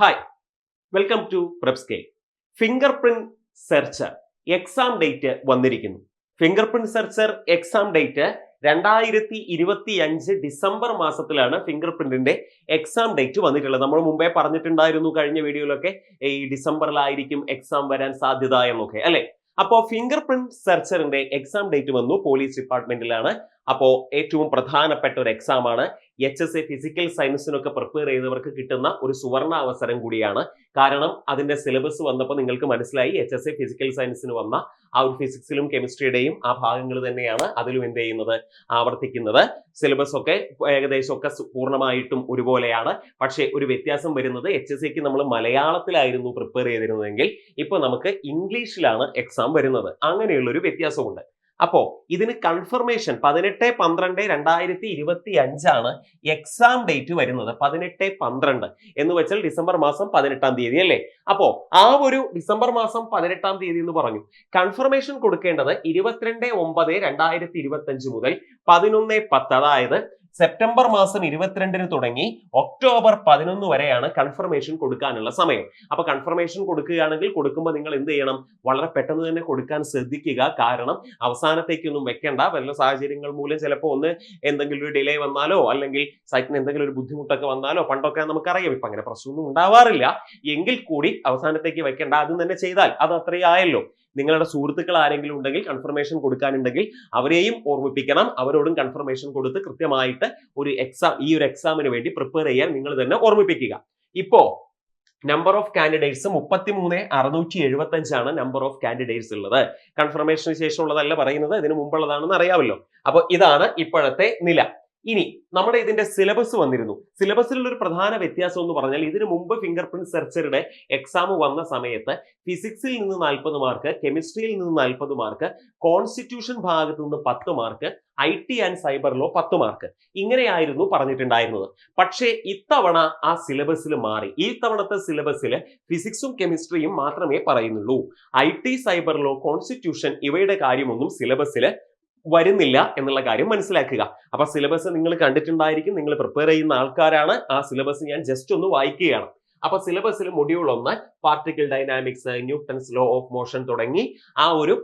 Hi welcome to പ്രെപ്സ്കെ finger print searcher exam date വന്നിരിക്കുന്നു. Finger print searcher exam date രണ്ടായിരത്തി ഇരുപത്തി അഞ്ച് December മാസത്തിലാണ് ഫിംഗർ പ്രിന്റിന്റെ എക്സാം ഡേറ്റ് വന്നിട്ടുള്ളത്. നമ്മൾ മുമ്പേ പറഞ്ഞിട്ടുണ്ടായിരുന്നു കഴിഞ്ഞ വീഡിയോയിലൊക്കെ ഈ ഡിസംബറിലായിരിക്കും എക്സാം വരാൻ സാധ്യത എന്നൊക്കെ അല്ലെ? അപ്പോ ഫിംഗർ പ്രിന്റ് സെർച്ചറിന്റെ എക്സാം ഡേറ്റ് വന്നു പോലീസ് ഡിപ്പാർട്ട്മെന്റിലാണ് അപ്പോ ഏറ്റവും പ്രധാനപ്പെട്ട ഒരു എക്സാം ആണ്. എച്ച് എസ് എ ഫിസിക്കൽ സയൻസിനൊക്കെ പ്രിപ്പയർ ചെയ്തവർക്ക് കിട്ടുന്ന ഒരു സുവർണ അവസരം കൂടിയാണ്. കാരണം അതിന്റെ സിലബസ് വന്നപ്പോൾ നിങ്ങൾക്ക് മനസ്സിലായി എച്ച് എസ് എ ഫിസിക്കൽ സയൻസിന് വന്ന ആ ഒരു ഫിസിക്സിലും കെമിസ്ട്രിയുടെയും ആ ഭാഗങ്ങൾ തന്നെയാണ് അതിലും എന്ത് ചെയ്യുന്നത്? ആവർത്തിക്കുന്നത്. സിലബസ് ഒക്കെ ഏകദേശം ഒക്കെ പൂർണമായിട്ടും ഒരുപോലെയാണ്. പക്ഷേ ഒരു വ്യത്യാസം വരുന്നത് എച്ച് എസ് സിക്ക് നമ്മൾ മലയാളത്തിലായിരുന്നു പ്രിപ്പയർ ചെയ്തിരുന്നതെങ്കിൽ ഇപ്പൊ നമുക്ക് ഇംഗ്ലീഷിലാണ് എക്സാം വരുന്നത്. അങ്ങനെയുള്ളൊരു വ്യത്യാസമുണ്ട്. അപ്പോ ഇതിന് കൺഫർമേഷൻ പതിനെട്ട് പന്ത്രണ്ട് രണ്ടായിരത്തി ഇരുപത്തി അഞ്ചാണ് എക്സാം ഡേറ്റ് വരുന്നത്. പതിനെട്ട് പന്ത്രണ്ട് എന്ന് വെച്ചാൽ ഡിസംബർ മാസം പതിനെട്ടാം തീയതി അല്ലേ? അപ്പോ ആ ഒരു ഡിസംബർ മാസം പതിനെട്ടാം തീയതി എന്ന് പറഞ്ഞു. കൺഫർമേഷൻ കൊടുക്കേണ്ടത് ഇരുപത്തിരണ്ട് ഒമ്പത് രണ്ടായിരത്തി ഇരുപത്തി അഞ്ച് മുതൽ പതിനൊന്ന് പത്ത്. അതായത് സെപ്റ്റംബർ മാസം ഇരുപത്തിരണ്ടിന് തുടങ്ങി ഒക്ടോബർ പതിനൊന്ന് വരെയാണ് കൺഫർമേഷൻ കൊടുക്കാനുള്ള സമയം. അപ്പൊ കൺഫർമേഷൻ കൊടുക്കുകയാണെങ്കിൽ കൊടുക്കുമ്പോൾ നിങ്ങൾ എന്ത് ചെയ്യണം? വളരെ പെട്ടെന്ന് തന്നെ കൊടുക്കാൻ ശ്രദ്ധിക്കുക. കാരണം അവസാനത്തേക്കൊന്നും വെക്കേണ്ട. വല്ല സാഹചര്യങ്ങൾ മൂലം ചിലപ്പോൾ ഒന്ന് എന്തെങ്കിലും ഒരു ഡിലേ വന്നാലോ അല്ലെങ്കിൽ സൈറ്റിന് എന്തെങ്കിലും ഒരു ബുദ്ധിമുട്ടൊക്കെ വന്നാലോ പണ്ടൊക്കെ നമുക്കറിയാം. ഇപ്പൊ അങ്ങനെ പ്രശ്നമൊന്നും ഉണ്ടാവാറില്ല. എങ്കിൽ കൂടി അവസാനത്തേക്ക് വെക്കേണ്ട. ആദ്യം തന്നെ ചെയ്താൽ അത് അത്രയും ആയല്ലോ. നിങ്ങളുടെ സുഹൃത്തുക്കൾ ആരെങ്കിലും ഉണ്ടെങ്കിൽ കൺഫർമേഷൻ കൊടുക്കാനുണ്ടെങ്കിൽ അവരെയും ഓർമ്മിപ്പിക്കണം. അവരോടും കൺഫർമേഷൻ കൊടുത്ത് കൃത്യമായിട്ട് ഒരു എക്സാം ഈ ഒരു എക്സാമിന് വേണ്ടി പ്രിപ്പയർ ചെയ്യാൻ നിങ്ങൾ തന്നെ ഓർമ്മിപ്പിക്കുക. ഇപ്പോ നമ്പർ ഓഫ് കാൻഡിഡേറ്റ്സ് മുപ്പത്തിമൂന്ന് അറുന്നൂറ്റി എഴുപത്തി അഞ്ചാണ് നമ്പർ ഓഫ് കാൻഡിഡേറ്റ്സ് ഉള്ളത് കൺഫർമേഷന് ശേഷമുള്ളതല്ല പറയുന്നത് ഇതിന് മുമ്പുള്ളതാണെന്ന് അറിയാമല്ലോ. അപ്പൊ ഇതാണ് ഇപ്പോഴത്തെ നില. ഇനി നമ്മുടെ ഇതിന്റെ സിലബസ് വന്നിരുന്നു. സിലബസിലുള്ള ഒരു പ്രധാന വ്യത്യാസം എന്ന് പറഞ്ഞാൽ ഇതിനു മുമ്പ് ഫിംഗർ പ്രിന്റ് സെർച്ചറുടെ എക്സാം വന്ന സമയത്ത് ഫിസിക്സിൽ നിന്ന് നാൽപ്പത് മാർക്ക് കെമിസ്ട്രിയിൽ നിന്ന് നാൽപ്പത് മാർക്ക് കോൺസ്റ്റിറ്റ്യൂഷൻ ഭാഗത്ത് നിന്ന് പത്ത് mark I T and cyber law പത്ത് മാർക്ക് ഇങ്ങനെയായിരുന്നു പറഞ്ഞിട്ടുണ്ടായിരുന്നത്. പക്ഷേ ഇത്തവണ ആ സിലബസിൽ മാറി. ഈ തവണത്തെ സിലബസിൽ ഫിസിക്സും കെമിസ്ട്രിയും മാത്രമേ പറയുന്നുള്ളൂ. I T cyber law constitution ഇവയുടെ കാര്യമൊന്നും സിലബസിൽ വരുന്നില്ല എന്നുള്ള കാര്യം മനസ്സിലാക്കുക. അപ്പൊ സിലബസ് നിങ്ങൾ കണ്ടിട്ടുണ്ടായിരിക്കും നിങ്ങൾ പ്രിപ്പയർ ചെയ്യുന്ന ആൾക്കാരാണ്. ആ സിലബസ് ഞാൻ ജസ്റ്റ് ഒന്ന് വായിക്കുകയാണ്. അപ്പൊ സിലബസിൽ മൊഡ്യൂൾ ഒന്ന് particle dynamics Newton's law of motion തുടങ്ങി ആ ഒരു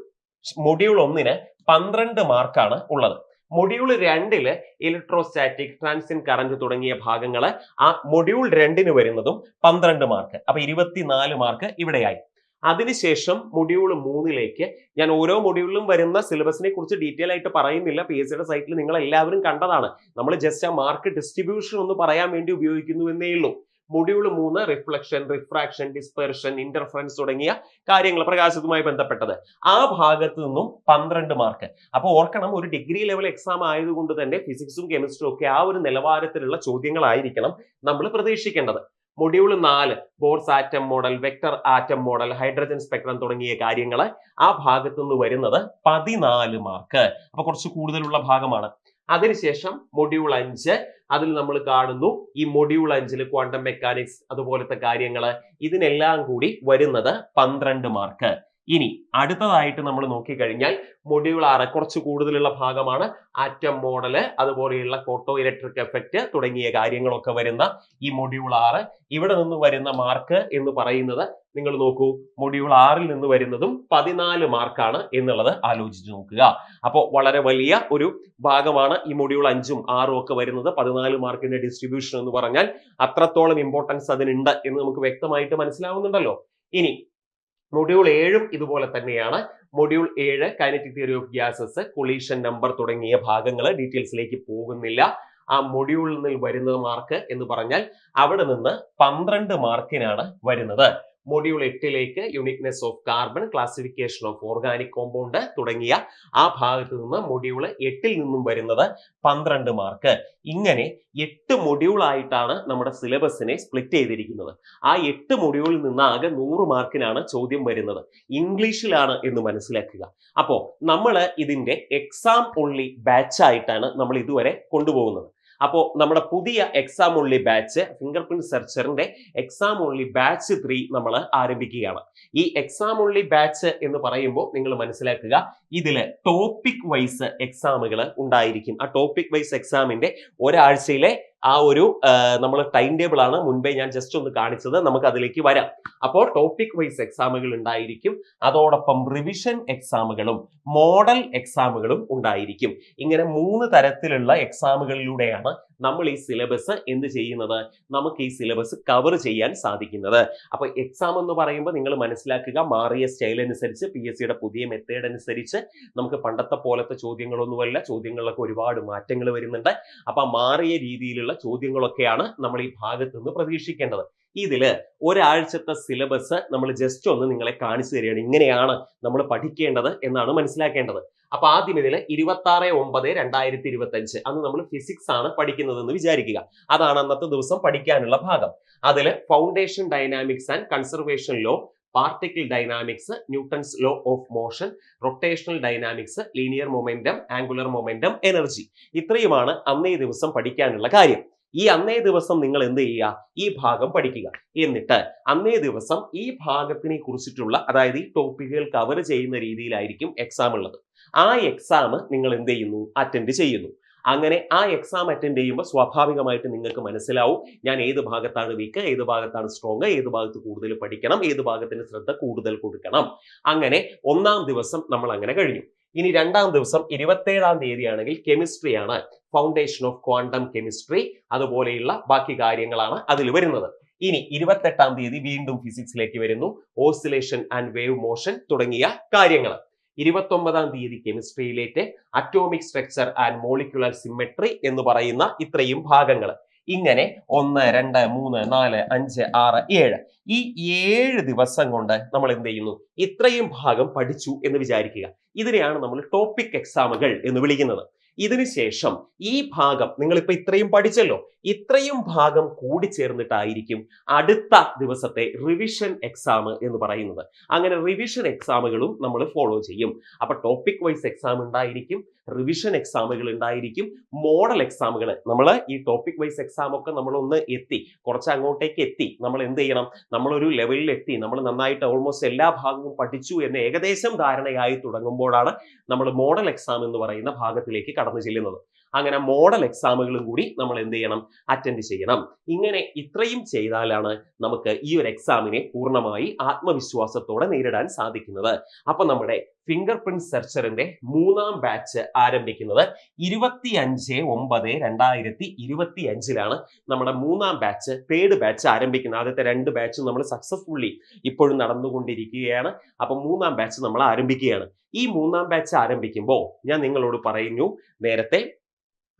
മൊഡ്യൂൾ ഒന്നിന് പന്ത്രണ്ട് മാർക്കാണ് ഉള്ളത്. മൊഡ്യൂൾ രണ്ടിൽ ഇലക്ട്രോസ്റ്റാറ്റിക് ട്രാൻസിൻ കറന്റ് തുടങ്ങിയ ഭാഗങ്ങൾ ആ മൊഡ്യൂൾ രണ്ടിന് വരുന്നതും പന്ത്രണ്ട് മാർക്ക് അപ്പൊ ഇരുപത്തിനാല് മാർക്ക് ഇവിടെയായി. അതിനുശേഷം മൊഡ്യൂൾ മൂന്നിലേക്ക് ഞാൻ ഓരോ മൊഡ്യൂളിലും വരുന്ന സിലബസിനെ കുറിച്ച് ഡീറ്റെയിൽ ആയിട്ട് പറയുന്നില്ല. പി എസ് സിയുടെ സൈറ്റിൽ നിങ്ങൾ എല്ലാവരും കണ്ടതാണ്. നമ്മൾ ജസ്റ്റ് ആ മാർക്ക് ഡിസ്ട്രിബ്യൂഷൻ ഒന്ന് പറയാൻ വേണ്ടി ഉപയോഗിക്കുന്നു എന്നേ ഉള്ളൂ. മൊഡ്യൂൾ മൂന്ന് റിഫ്ലക്ഷൻ റിഫ്രാക്ഷൻ ഡിസ്പെർഷൻ ഇന്റർഫറൻസ് തുടങ്ങിയ കാര്യങ്ങൾ പ്രകാശത്തുമായി ബന്ധപ്പെട്ടത്. ആ ഭാഗത്ത് നിന്നും പന്ത്രണ്ട് മാർക്ക് അപ്പോൾ ഓർക്കണം ഒരു ഡിഗ്രി ലെവൽ എക്സാം ആയതുകൊണ്ട് തന്നെ ഫിസിക്സും കെമിസ്ട്രിയും ഒക്കെ ആ ഒരു നിലവാരത്തിലുള്ള ചോദ്യങ്ങളായിരിക്കണം നമ്മൾ പ്രതീക്ഷിക്കേണ്ടത്. മൊഡ്യൂൾ നാല് Bohr's atom model vector atom model hydrogen spectrum തുടങ്ങിയ കാര്യങ്ങൾ ആ ഭാഗത്തു നിന്ന് വരുന്നത് പതിനാല് മാർക്ക് അപ്പൊ കുറച്ച് കൂടുതലുള്ള ഭാഗമാണ്. അതിനുശേഷം മൊഡ്യൂൾ അഞ്ച് അതിൽ നമ്മൾ കാണുന്നു ഈ മൊഡ്യൂൾ അഞ്ചിൽ ക്വാണ്ടം മെക്കാനിക്സ് അതുപോലത്തെ കാര്യങ്ങൾ ഇതിനെല്ലാം കൂടി വരുന്നത് പന്ത്രണ്ട് മാർക്ക് ഇനി അടുത്തതായിട്ട് നമ്മൾ നോക്കിക്കഴിഞ്ഞാൽ മൊഡ്യൂൾ ആറ് കുറച്ച് കൂടുതലുള്ള ഭാഗമാണ് ആറ്റം മോഡൽ അതുപോലെയുള്ള ഫോട്ടോ ഇലക്ട്രിക് എഫക്റ്റ് തുടങ്ങിയ കാര്യങ്ങളൊക്കെ വരുന്ന ഈ മൊഡ്യൂൾ ആറ്. ഇവിടെ നിന്ന് വരുന്ന മാർക്ക് എന്ന് പറയുന്നത് നിങ്ങൾ നോക്കൂ മൊഡ്യൂൾ ആറിൽ നിന്ന് വരുന്നതും പതിനാല് മാർക്കാണ് എന്നുള്ളത് ആലോചിച്ച് നോക്കുക. അപ്പോൾ വളരെ വലിയ ഒരു ഭാഗമാണ് ഈ മൊഡ്യൂൾ അഞ്ചും ആറും ഒക്കെ വരുന്നത്. പതിനാല് മാർക്കിന്റെ ഡിസ്ട്രിബ്യൂഷൻ എന്ന് പറഞ്ഞാൽ അത്രത്തോളം ഇമ്പോർട്ടൻസ് അതിനുണ്ട് എന്ന് നമുക്ക് വ്യക്തമായിട്ട് മനസ്സിലാവുന്നുണ്ടല്ലോ. ഇനി മൊഡ്യൂൾ ഏഴും ഇതുപോലെ തന്നെയാണ്. മൊഡ്യൂൾ ഏഴ് kinetic theory of gases collision number തുടങ്ങിയ ഭാഗങ്ങൾ ഡീറ്റെയിൽസിലേക്ക് പോകുന്നില്ല. ആ മൊഡ്യൂളിൽ നിന്ന് വരുന്ന മാർക്ക് എന്ന് പറഞ്ഞാൽ അവിടെ നിന്ന് പന്ത്രണ്ട് മാർക്കിനാണ് വരുന്നത്. Module എട്ടിലേക്ക് uniqueness of carbon classification of organic compound തുടങ്ങിയ ആ ഭാഗത്ത് നിന്ന് മൊഡ്യൂൾ എട്ടിൽ നിന്നും വരുന്നത് പന്ത്രണ്ട് മാർക്ക് ഇങ്ങനെ എട്ട് മൊഡ്യൂൾ ആയിട്ടാണ് നമ്മുടെ സിലബസിനെ സ്പ്ലിറ്റ് ചെയ്തിരിക്കുന്നത്. ആ എട്ട് മൊഡ്യൂളിൽ നിന്ന് ആകെ നൂറ് മാർക്കിനാണ് ചോദ്യം വരുന്നത്. ഇംഗ്ലീഷിലാണ് എന്ന് മനസ്സിലാക്കുക. അപ്പോൾ നമ്മൾ ഇതിന്റെ എക്സാം ഓൺലി ബാച്ചായിട്ടാണ് നമ്മൾ ഇതുവരെ കൊണ്ടുപോകുന്നത്. അപ്പോൾ നമ്മുടെ പുതിയ exam only batch finger print സെർച്ചറിന്റെ exam only batch three നമ്മൾ ആരംഭിക്കുകയാണ്. ഈ എക്സാം ഓൺലി ബാച്ച് എന്ന് പറയുമ്പോൾ നിങ്ങൾ മനസ്സിലാക്കുക ഇതിൽ ടോപ്പിക് വൈസ് എക്സാമുകൾ ഉണ്ടായിരിക്കും. ആ ടോപ്പിക് വൈസ് എക്സാമിന്റെ ഒരാഴ്ചയിലെ ആ ഒരു നമ്മൾ ടൈം ടേബിൾ ആണ് മുൻപേ ഞാൻ ജസ്റ്റ് ഒന്ന് കാണിച്ചത്. നമുക്ക് അതിലേക്ക് വരാം. അപ്പോൾ ടോപ്പിക് വൈസ് എക്സാമുകൾ ഉണ്ടായിരിക്കും. അതോടൊപ്പം റിവിഷൻ എക്സാമുകളും മോഡൽ എക്സാമുകളും ഉണ്ടായിരിക്കും. ഇങ്ങനെ മൂന്ന് തരത്തിലുള്ള എക്സാമുകളിലൂടെയാണ് നമ്മൾ ഈ സിലബസ് എന്ത് ചെയ്യുന്നത്? നമുക്ക് ഈ സിലബസ് കവർ ചെയ്യാൻ സാധിക്കുന്നത്. അപ്പോൾ എക്സാം എന്ന് പറയുമ്പോൾ നിങ്ങൾ മനസ്സിലാക്കുക മാറിയ സ്റ്റൈൽ അനുസരിച്ച് പി എസ് സിയുടെ പുതിയ മെത്തേഡ് അനുസരിച്ച് നമുക്ക് പണ്ടത്തെ പോലത്തെ ചോദ്യങ്ങളൊന്നുമല്ല. ചോദ്യങ്ങളിലൊക്കെ ഒരുപാട് മാറ്റങ്ങൾ വരുന്നുണ്ട്. അപ്പോൾ മാറിയ രീതിയിലുള്ള ചോദ്യങ്ങളൊക്കെയാണ് നമ്മൾ ഈ ഭാഗത്ത് നിന്ന് പ്രതീക്ഷിക്കേണ്ടത്. ഇതിൽ ഒരാഴ്ചത്തെ സിലബസ് നമ്മൾ ജസ്റ്റ് ഒന്ന് നിങ്ങളെ കാണിച്ചു തരികയാണ്. ഇങ്ങനെയാണ് നമ്മൾ പഠിക്കേണ്ടത് എന്നാണ് മനസ്സിലാക്കേണ്ടത്. അപ്പൊ ആദ്യം ഇതിൽ ഇരുപത്തി ആറ് ഒമ്പത് രണ്ടായിരത്തി ഇരുപത്തി അഞ്ച് അന്ന് നമ്മൾ ഫിസിക്സ് ആണ് പഠിക്കുന്നതെന്ന് വിചാരിക്കുക. അതാണ് അന്നത്തെ ദിവസം പഠിക്കാനുള്ള ഭാഗം. അതിൽ foundation dynamics and conservation law particle dynamics Newton's law of motion rotational dynamics linear momentum angular momentum energy ഇത്രയുമാണ് അന്നേ ദിവസം പഠിക്കാനുള്ള കാര്യം. ഈ അന്നേ ദിവസം നിങ്ങൾ എന്ത് ചെയ്യുക? ഈ ഭാഗം പഠിക്കുക. എന്നിട്ട് അന്നേ ദിവസം ഈ ഭാഗത്തിനെ കുറിച്ചിട്ടുള്ള അതായത് ഈ ടോപ്പിക്കുകൾ കവർ ചെയ്യുന്ന രീതിയിലായിരിക്കും എക്സാം ഉള്ളത്. ആ എക്സാം നിങ്ങൾ എന്ത് ചെയ്യുന്നു? അറ്റൻഡ് ചെയ്യുന്നു. അങ്ങനെ ആ എക്സാം അറ്റൻഡ് ചെയ്യുമ്പോൾ സ്വാഭാവികമായിട്ട് നിങ്ങൾക്ക് മനസ്സിലാവും ഞാൻ ഏത് ഭാഗത്താണ് വീക്ക് ഏത് ഭാഗത്താണ് സ്ട്രോങ് ഏത് ഭാഗത്ത് കൂടുതൽ പഠിക്കണം ഏത് ഭാഗത്തിന് ശ്രദ്ധ കൂടുതൽ കൊടുക്കണം. അങ്ങനെ ഒന്നാം ദിവസം നമ്മൾ അങ്ങനെ കഴിഞ്ഞു. ഇനി രണ്ടാം ദിവസം ഇരുപത്തേഴാം തീയതിയാണെങ്കിൽ കെമിസ്ട്രിയാണ് ഫൗണ്ടേഷൻ ഓഫ് ക്വാണ്ടം കെമിസ്ട്രി അതുപോലെയുള്ള ബാക്കി കാര്യങ്ങളാണ് അതിൽ വരുന്നത്. ഇനി ഇരുപത്തെട്ടാം തീയതി വീണ്ടും ഫിസിക്സിലേക്ക് വരുന്നു. ഓസിലേഷൻ ആൻഡ് വേവ് മോഷൻ തുടങ്ങിയ കാര്യങ്ങൾ. ഇരുപത്തൊമ്പതാം തീയതി കെമിസ്ട്രിയിലേക്ക് atomic structure and molecular symmetry എന്ന് പറയുന്ന ഇത്രയും ഭാഗങ്ങൾ ഇങ്ങനെ ഒന്ന് രണ്ട് മൂന്ന് നാല് അഞ്ച് ആറ് ഏഴ്. ഈ ഏഴ് ദിവസം കൊണ്ട് നമ്മൾ എന്ത് ചെയ്യുന്നു? ഇത്രയും ഭാഗം പഠിച്ചു എന്ന് വിചാരിക്കുക. ഇതിനെയാണ് നമ്മൾ ടോപ്പിക് എക്സാമുകൾ എന്ന് വിളിക്കുന്നത്. ഇതിനുശേഷം ഈ ഭാഗം നിങ്ങളിപ്പോൾ ഇത്രയും പഠിച്ചല്ലോ ഇത്രയും ഭാഗം കൂടി ചേർന്നിട്ടായിരിക്കും അടുത്ത ദിവസത്തെ റിവിഷൻ എക്സാം എന്ന് പറയുന്നത്. അങ്ങനെ റിവിഷൻ എക്സാമുകളും നമ്മൾ ഫോളോ ചെയ്യും. അപ്പൊ ടോപ്പിക് വൈസ് എക്സാം ഉണ്ടായിരിക്കും റിവിഷൻ എക്സാമുകൾ ഉണ്ടായിരിക്കും മോഡൽ എക്സാമുകൾ നമ്മൾ ഈ ടോപ്പിക് വൈസ് എക്സാം ഒക്കെ നമ്മൾ ഒന്ന് എത്തി കുറച്ച് അങ്ങോട്ടേക്ക് എത്തി നമ്മൾ എന്ത് ചെയ്യണം? നമ്മളൊരു ലെവലിൽ എത്തി നമ്മൾ നന്നായിട്ട് ഓൾമോസ്റ്റ് എല്ലാ ഭാഗവും പഠിച്ചു എന്ന് ഏകദേശം ധാരണയായി തുടങ്ങുമ്പോഴാണ് നമ്മൾ മോഡൽ എക്സാം എന്ന് പറയുന്ന ഭാഗത്തിലേക്ക് കടന്നു ചെല്ലുന്നത് അങ്ങനെ മോഡൽ എക്സാമുകളും കൂടി നമ്മൾ എന്ത് ചെയ്യണം? അറ്റൻഡ് ചെയ്യണം. ഇങ്ങനെ ഇത്രയും ചെയ്താലാണ് നമുക്ക് ഈ ഒരു എക്സാമിനെ പൂർണമായി ആത്മവിശ്വാസത്തോടെ നേരിടാൻ സാധിക്കുന്നത്. അപ്പൊ നമ്മുടെ ഫിംഗർ പ്രിന്റ് സെർച്ചറിന്റെ മൂന്നാം ബാച്ച് ആരംഭിക്കുന്നത് ഇരുപത്തി അഞ്ച് ഒമ്പത് രണ്ടായിരത്തി ഇരുപത്തി അഞ്ചിലാണ് നമ്മുടെ മൂന്നാം ബാച്ച് തേർഡ് ബാച്ച് ആരംഭിക്കുന്നത്. ആദ്യത്തെ രണ്ട് ബാച്ച് നമ്മൾ സക്സസ്ഫുള്ളി ഇപ്പോഴും നടന്നുകൊണ്ടിരിക്കുകയാണ്. അപ്പൊ മൂന്നാം ബാച്ച് നമ്മൾ ആരംഭിക്കുകയാണ്. ഈ മൂന്നാം ബാച്ച് ആരംഭിക്കുമ്പോൾ ഞാൻ നിങ്ങളോട് പറയുന്നു നേരത്തെ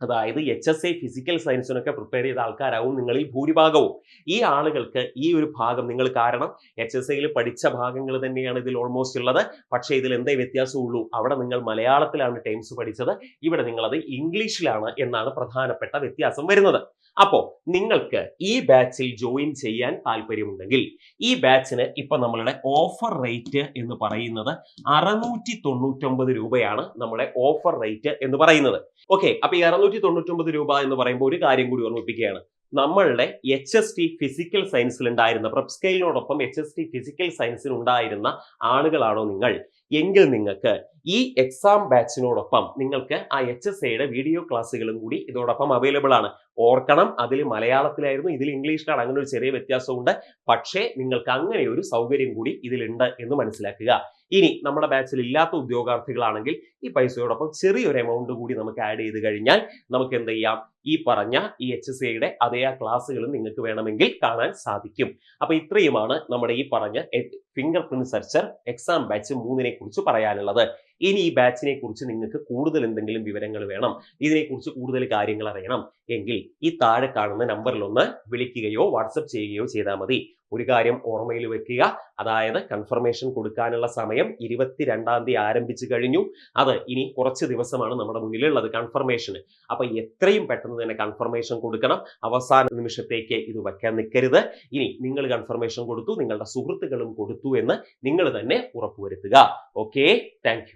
അതായത് എച്ച് എസ് ഐ ഫിസിക്കൽ സയൻസിനൊക്കെ പ്രിപ്പയർ ചെയ്ത ആൾക്കാരാവും നിങ്ങളിൽ ഭൂരിഭാഗവും. ഈ ആളുകൾക്ക് ഈ ഒരു ഭാഗം നിങ്ങൾ കാരണം എച്ച് എസ് ഐയിൽ പഠിച്ച ഭാഗങ്ങൾ തന്നെയാണ് ഇതിൽ ഓൾമോസ്റ്റ് ഉള്ളത്. പക്ഷേ ഇതിൽ എന്തേ വ്യത്യാസമുള്ളൂ? അവിടെ നിങ്ങൾ മലയാളത്തിലാണ് ടൈംസ് പഠിച്ചത്. ഇവിടെ നിങ്ങളത് ഇംഗ്ലീഷിലാണ് എന്നാണ് പ്രധാനപ്പെട്ട വ്യത്യാസം വരുന്നത്. അപ്പോൾ നിങ്ങൾക്ക് ഈ ബാച്ചിൽ ജോയിൻ ചെയ്യാൻ താല്പര്യമുണ്ടെങ്കിൽ ഈ ബാച്ചിന് ഇപ്പൊ നമ്മളുടെ ഓഫർ റേറ്റ് എന്ന് പറയുന്നത് അറുന്നൂറ്റി തൊണ്ണൂറ്റൊമ്പത് രൂപയാണ് നമ്മുടെ ഓഫർ റേറ്റ് എന്ന് പറയുന്നത്. ഓക്കെ അപ്പൊ ഈ അറുന്നൂറ്റി തൊണ്ണൂറ്റൊമ്പത് രൂപ എന്ന് പറയുമ്പോൾ ഒരു കാര്യം കൂടി ഓർമ്മിപ്പിക്കുകയാണ്. നമ്മളുടെ എച്ച് എസ് ടി ഫിസിക്കൽ സയൻസിൽ ഉണ്ടായിരുന്ന പ്രപ്സ്കെയിലിനോടൊപ്പം എച്ച് എസ് ടി ഫിസിക്കൽ സയൻസിൽ ഉണ്ടായിരുന്ന ആളുകളാണോ നിങ്ങൾ? എങ്കിൽ നിങ്ങൾക്ക് ഈ എക്സാം ബാച്ചിനോടൊപ്പം നിങ്ങൾക്ക് ആ എച്ച് എസ് എയുടെ വീഡിയോ ക്ലാസ്സുകളും കൂടി ഇതോടൊപ്പം അവൈലബിൾ ആണ്. ഓർക്കണം അതിൽ മലയാളത്തിലായിരുന്നു ഇതിൽ ഇംഗ്ലീഷിലാണ്. അങ്ങനെ ഒരു ചെറിയ വ്യത്യാസമുണ്ട് പക്ഷേ നിങ്ങൾക്ക് അങ്ങനെ ഒരു സൗകര്യം കൂടി ഇതിലുണ്ട് എന്ന് മനസ്സിലാക്കുക. ഇനി നമ്മുടെ ബാച്ചിൽ ഇല്ലാത്ത ഉദ്യോഗാർത്ഥികളാണെങ്കിൽ ഈ പൈസയോടൊപ്പം ചെറിയൊരു എമൗണ്ട് കൂടി നമുക്ക് ആഡ് ചെയ്ത് കഴിഞ്ഞാൽ നമുക്ക് എന്ത് ചെയ്യാം? ഈ പറഞ്ഞ ഈ എച്ച് എസ് എയുടെ അതേ ആ ക്ലാസ്സുകളും നിങ്ങൾക്ക് വേണമെങ്കിൽ കാണാൻ സാധിക്കും. അപ്പൊ ഇത്രയുമാണ് നമ്മുടെ ഈ പറഞ്ഞ finger print searcher exam batch മൂന്നിനെ കുറിച്ച് പറയാനുള്ളത്. ഇനി ഈ ബാച്ചിനെ കുറിച്ച് നിങ്ങൾക്ക് കൂടുതൽ എന്തെങ്കിലും വിവരങ്ങൾ വേണം. ഇതിനെക്കുറിച്ച് കൂടുതൽ കാര്യങ്ങൾ അറിയണം. എങ്കിൽ ഈ താഴെ കാണുന്ന നമ്പറിൽ ഒന്ന് വിളിക്കുകയോ വാട്സപ്പ് ചെയ്യുകയോ ചെയ്താൽ മതി. ഒരു കാര്യം ഓർമ്മയിൽ വെക്കുക. അതായത് കൺഫർമേഷൻ കൊടുക്കാനുള്ള സമയം ഇരുപത്തിരണ്ടാം തീയതി ആരംഭിച്ചു കഴിഞ്ഞു. അത് ഇനി കുറച്ച് ദിവസമാണ് നമ്മുടെ മുന്നിലുള്ളത് കൺഫർമേഷന് അപ്പൊ എത്രയും പെട്ടെന്ന് തന്നെ കൺഫർമേഷൻ കൊടുക്കണം. അവസാന നിമിഷത്തേക്ക് ഇത് വയ്ക്കാൻ നിൽക്കരുത്. ഇനി നിങ്ങൾ കൺഫർമേഷൻ കൊടുത്തു നിങ്ങളുടെ സുഹൃത്തുക്കളും കൊടുത്തു എന്ന് നിങ്ങൾ തന്നെ ഉറപ്പുവരുത്തുക. Okay thank